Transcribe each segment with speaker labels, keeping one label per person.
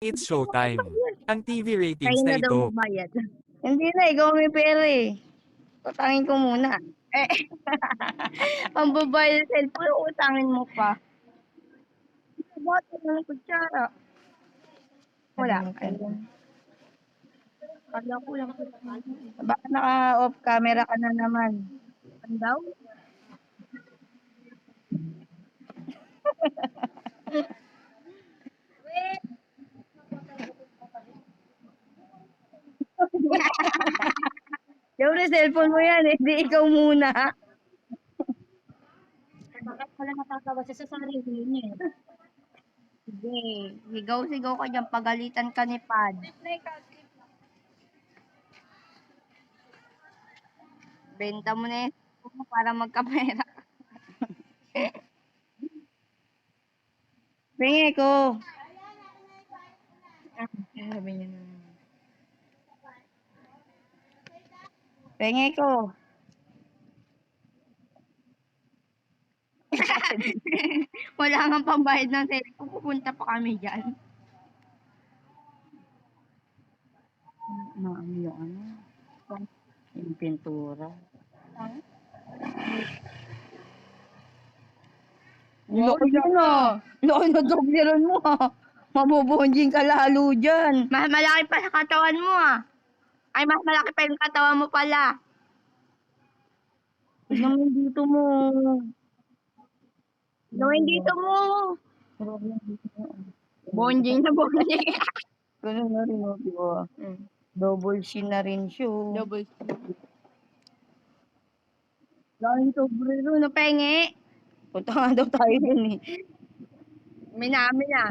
Speaker 1: It's showtime. Ang TV ratings
Speaker 2: Kayo
Speaker 1: na
Speaker 2: na daw
Speaker 1: ito.
Speaker 2: Hindi na, ikaw may pera eh. Utangin ko muna. Eh, pambabayad sa cellphone, utangin mo pa. Bakit ng kutsara? Wala. Ayun. Kala ko lang. Baka naka-off camera ka na naman. Ano daw? Siyempre, cellphone mo yan, eh. Di ikaw muna.
Speaker 3: Bakit pala natatawa siya sa sarili niya eh?
Speaker 2: Sige, sigaw-sigaw ka dyan, pagalitan ka ni Pad. Benta mo na yun para magkapera. Pingi ko. Sabi niya na. Pingi ko. Wala nga pambayad ng cellphone. Pupunta pa kami dyan.
Speaker 4: Na ano yung ano? Yung pintura.
Speaker 2: Loko ah. Loko na dobleron mo ah. Mabubunjing ka lalo dyan. Mas malaki pa sa katawan mo ah. Ay, mas malaki pa yung katawan mo pala. Tignan mo yung dito mo. Tignan mo yung dito mo. Bonjing na bonjing.
Speaker 4: Ganun na rin, oh, di ba? Double chin na rin siya. oh.
Speaker 2: Double. Dahil sobrero na penge.
Speaker 4: Punta nga daw tayo dun eh.
Speaker 2: Minami na.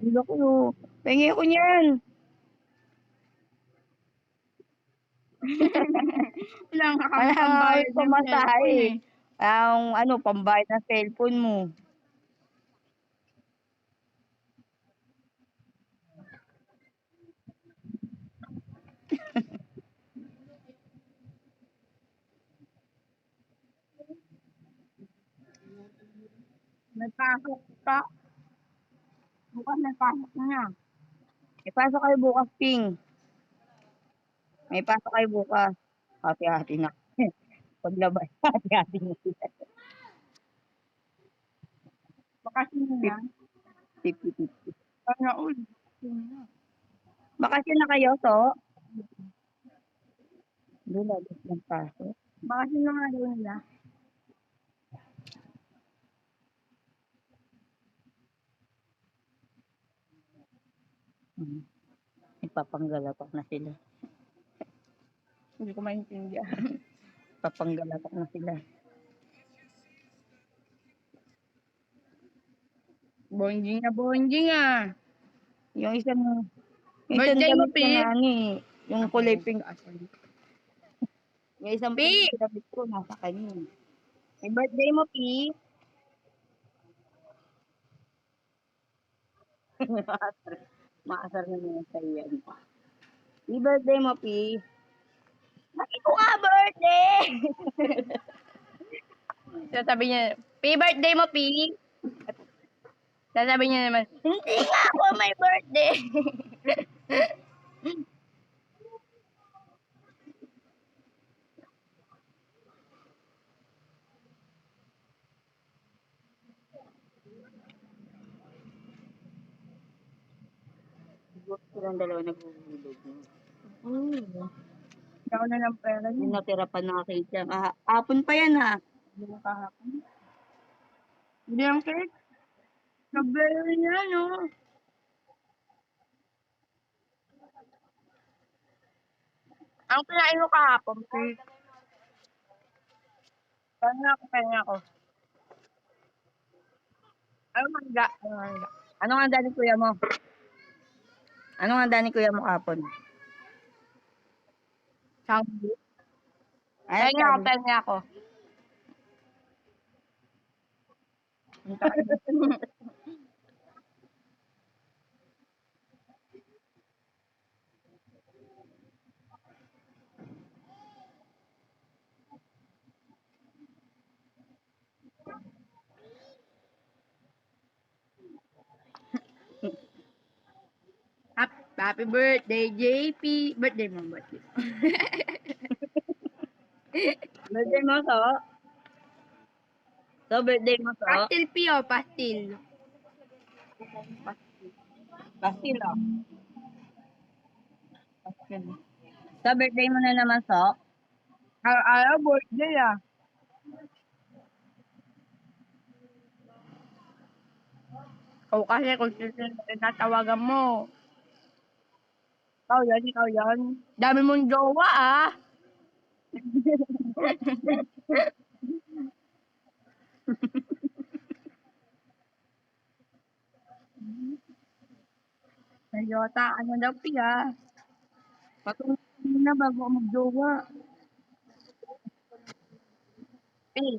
Speaker 2: Ang laki oh. Pengi ko niyan. Wala
Speaker 4: Wala nga
Speaker 2: pambayad
Speaker 4: yung
Speaker 2: ng cellphone
Speaker 4: eh. Ang ano, pambayad ng cellphone mo.
Speaker 2: May pasok ka. Bukas may pasok na.
Speaker 4: May pasok kayo bukas, Ping. May pasok kayo bukas. Hati-hati na. Paglabas, hati-hati na.
Speaker 2: Bakasyon na.
Speaker 4: 50-50.
Speaker 2: Sana all.
Speaker 4: Bakasyon na kayo, so? Hindi, labas ng pasok.
Speaker 2: Bakasyon na nga daw nila.
Speaker 4: Hmm. Ipapanggalapak na sila.
Speaker 2: Hindi ko maintindihan.
Speaker 4: Ipapanggalapak na sila.
Speaker 2: Bonjing na bonjing ah.
Speaker 4: Yung isang, yung
Speaker 2: Birthday mo,
Speaker 4: damit ko
Speaker 2: Pip.
Speaker 4: yung kulay pink. Yung isang
Speaker 2: Pip.
Speaker 4: pink damit ko, nasa kanya.
Speaker 2: May birthday mo, Pi.
Speaker 4: Maasar, na naman sa iyan. Happy birthday mo, Pi.
Speaker 2: Bakit ko nga birthday? Sasabi niya, Pi, birthday mo, Pi. Sasabi niya naman, hindi nga ako may birthday.
Speaker 4: silang dalawa naguhulog.
Speaker 2: Hindi ako na ng pera niya.
Speaker 4: Yung natira pa na kay Tiang. Ah, hapon pa yan ha.
Speaker 2: Hindi mo kahapon. Hindi ang cake. Nag-berry niya, no? Ang kinain mo kahapon, cake. Paano ako, paano ako? Ano mangga? Ano mangga?
Speaker 4: Ano nga dani kuya mo? Ano nga dani kuya mo kapon?
Speaker 2: Sambu.
Speaker 4: Ay,
Speaker 2: Pahinga ako, pahinga ako. Happy birthday, JP. Birthday mo, birthday.
Speaker 4: Birthday mo, so? So, birthday mo, so?
Speaker 2: Pastil Pio, pastil.
Speaker 4: Pastil, oh. Pastil. Sa birthday mo na naman, so?
Speaker 2: Araw, birthday ah. Ikaw kasi kung sino tinatawagan mo. Ikaw yan, ikaw yan. Dami mong jowa ah. Nalyota, ano daw piya? Patungin na bago magjowa. Eh,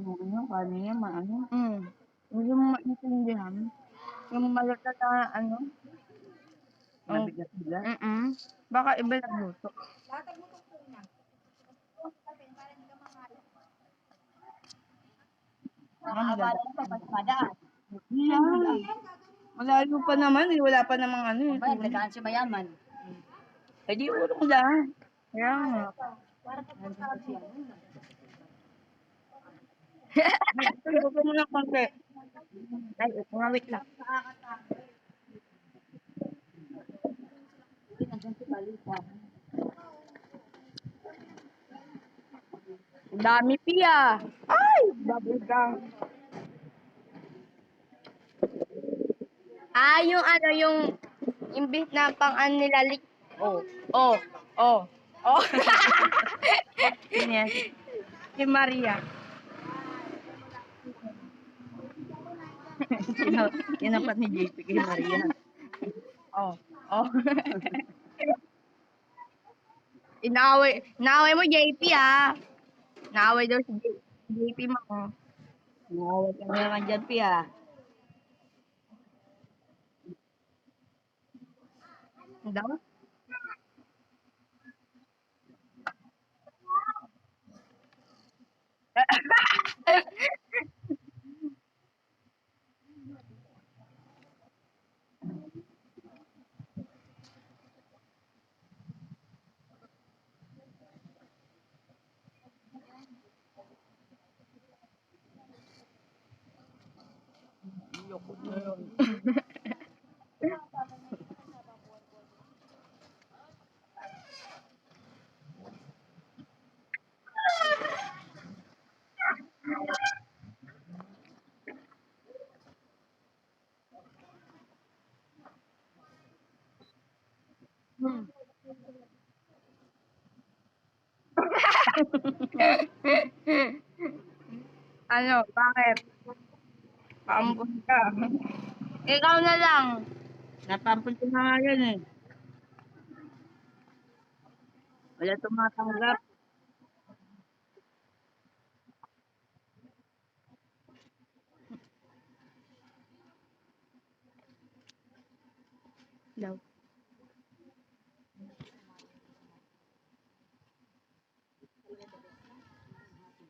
Speaker 4: Ano, ano, paano yan, maano?
Speaker 2: mm. Hindi mo maintindihan. Yung malata na ano. Ang-
Speaker 4: Mabigat-bigat.
Speaker 2: Mm-mm. Baka iba na luto.
Speaker 4: Ang ganda.
Speaker 2: Yan. Malayo pa naman eh. Wala pa namang ano eh.
Speaker 3: Nagdaan si mayaman.
Speaker 2: Eh di urong lang. Kaya nga. Ito mo ng konti. Ay, umawit lang. Ang Dami piya. Ay, bubble gum. Ah, yung ano, yung imbis na pang ano nila lik. Oh, oh, oh, oh.
Speaker 4: Yan?
Speaker 2: si Maria.
Speaker 4: Sino- Tinapat ni JP kay Maria.
Speaker 2: Oh, oh. Inaway, inaway mo JP ah. Inaway daw si JP mo.
Speaker 4: Nawawag ka naman dyan, Pia.
Speaker 2: Ano daw? Hmm. ano, Paampun ka. Ikaw na lang.
Speaker 4: Napampun ko na nga eh. Wala tumatanggap.
Speaker 2: Daw.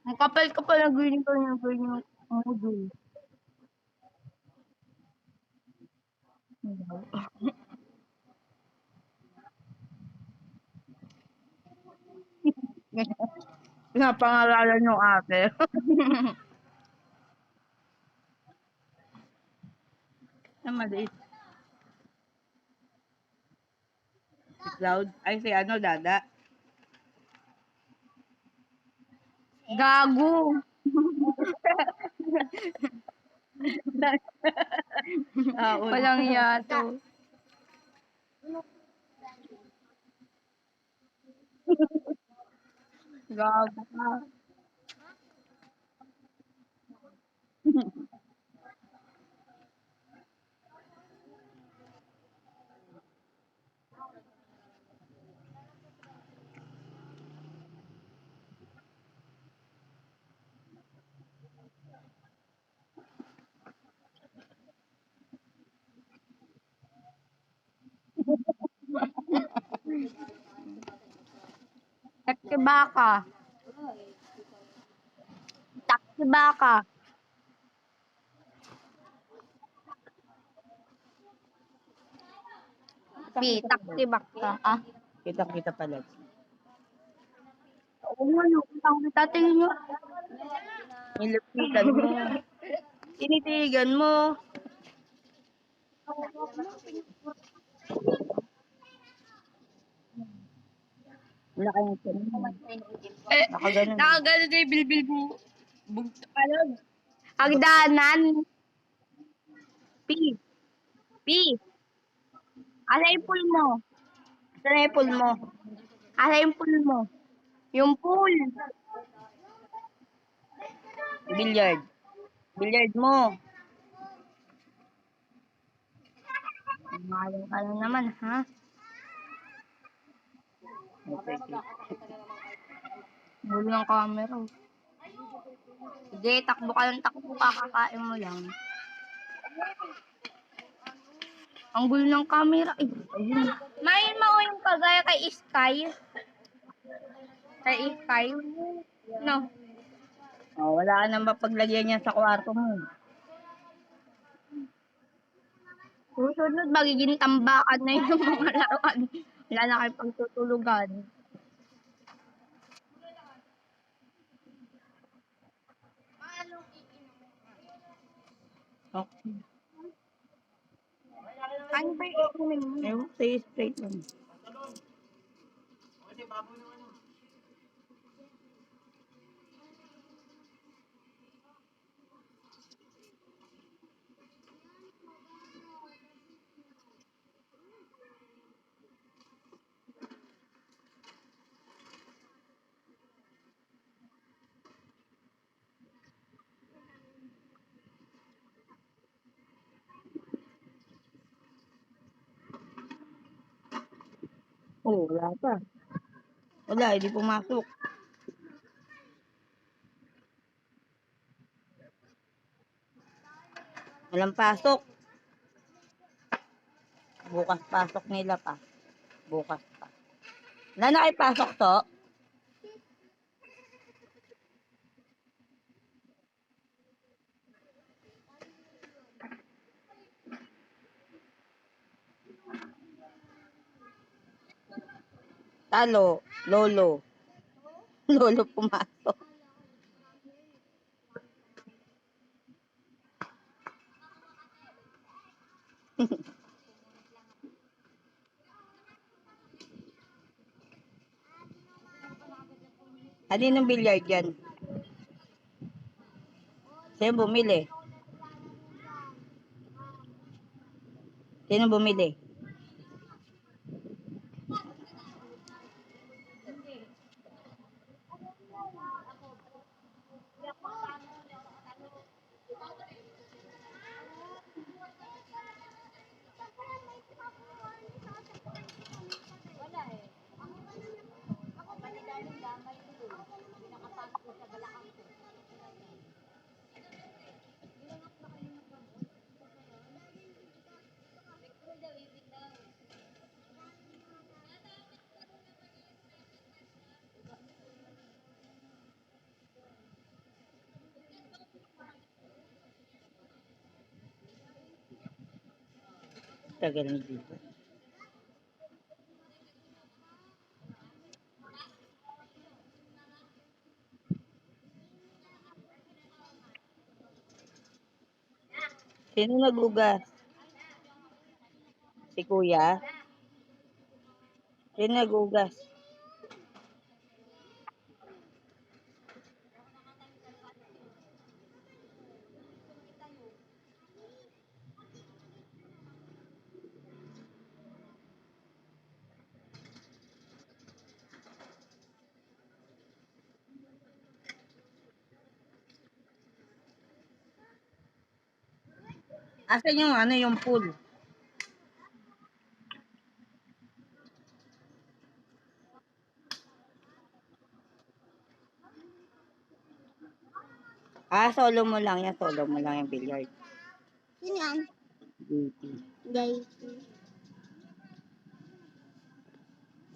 Speaker 2: Ang kapal ka pa ng green ko yung green yung module. Napangalalan yung ate.
Speaker 4: Na maliit. Si Cloud. Ay, si ano, Dada.
Speaker 2: Gago.
Speaker 4: Ah, oo.
Speaker 2: Walang yato. Gago ka. Baka. Taksi baka. Pi, taksi baka. Ah.
Speaker 4: Kita-kita pala.
Speaker 2: Oo nga, no. Ang tatingin nyo.
Speaker 4: Nilapitan mo. Tinitigan mo. Wala kayong tinan.
Speaker 2: Eh,
Speaker 4: Nakaganon.
Speaker 2: nakagano na yung bilbil mo. Bugto ka lang. Hagdanan. Pi. Pi. Asa yung pool mo?
Speaker 4: Saan na yung pool mo?
Speaker 2: Asa yung pool mo? Yung pool.
Speaker 4: Billiard. Billiard mo.
Speaker 2: Malang ka lang naman, ha?
Speaker 4: Okay.
Speaker 2: Gulo ng camera. Sige, takbo ka lang, takbo kakakain mo lang. Ang gulo ng camera. Eh, ayun. May mo yung kagaya kay Sky. Kay Sky. No.
Speaker 4: Oh, wala ka nang mapaglagyan yan sa kwarto mo.
Speaker 2: Susunod, magiging tambakan na yung mga laruan. Wala na kayo pagtutulugan.
Speaker 4: Okay.
Speaker 2: Ano ba yung inumin mo?
Speaker 4: Ewan, say straight lang. Oh, wala pa. Wala, hindi pumasok. Walang pasok. Bukas pasok nila pa. Bukas pa. Wala na kayo pasok to? Talo, lolo. Lolo pumasok. Ano ng billiard yan? Sino bumili? Sino bumili? Tagal ni dito. Sino nagugas? Si kuya? Sino nagugas? Asan yung ano yung pool? Ah, solo mo lang yan. Solo mo lang yung billiard.
Speaker 2: Sino yan?
Speaker 4: JP.
Speaker 2: JP.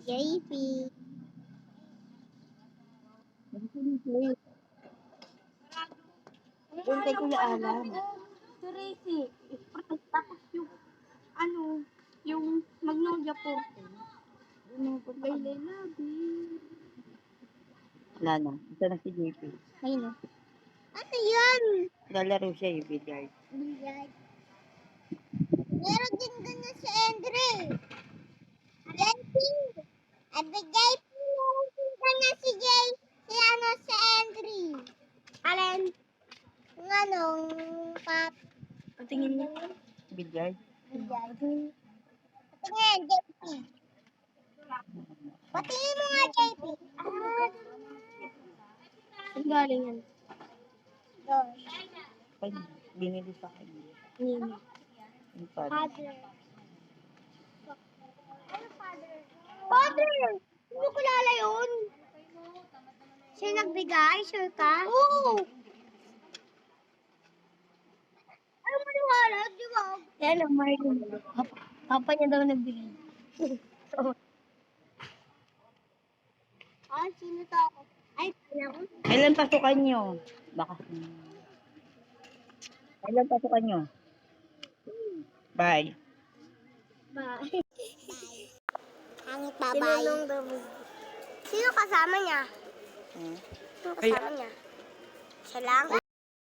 Speaker 2: JP.
Speaker 5: Doon kay Kuya Alan.
Speaker 2: Si Racy. Tapos yung, ano, yung Magnolia po. Ano kay Lela,
Speaker 4: Wala na. Ito na si JP.
Speaker 2: Ayun o.
Speaker 5: Ano yan?
Speaker 4: Lalaro siya yung billiard.
Speaker 5: Meron din ganyan si Andre. JP. Abi JP, meron din ganyan si Jay. Si ano, si Andre. Alin? Ng anong pap.
Speaker 2: Patingin niya.
Speaker 4: Billiard?
Speaker 5: Patingin, JP. Patingin mo nga, JP. Ah,
Speaker 2: Ang galing yan.
Speaker 5: doon.
Speaker 4: Ay, binili sa akin.
Speaker 2: Nini.
Speaker 4: Yung pad.
Speaker 5: Father. Ano father? Father! Hindi ko lala yun. Siya nagbigay? Sure ka? Oo! Ano maniwala? Di ba?
Speaker 2: Yan ang Marlon. Papa, papa niya daw nagbigay.
Speaker 5: Ah, sino to ako? Ay, kaya ko.
Speaker 4: Kailan pasukan nyo? Baka. Kailan pasukan nyo? Bye.
Speaker 5: Bye. Hangit babay. Sino kasama niya?
Speaker 4: Hmm?
Speaker 5: Sino
Speaker 1: Ay-
Speaker 5: kasama niya? Siya lang?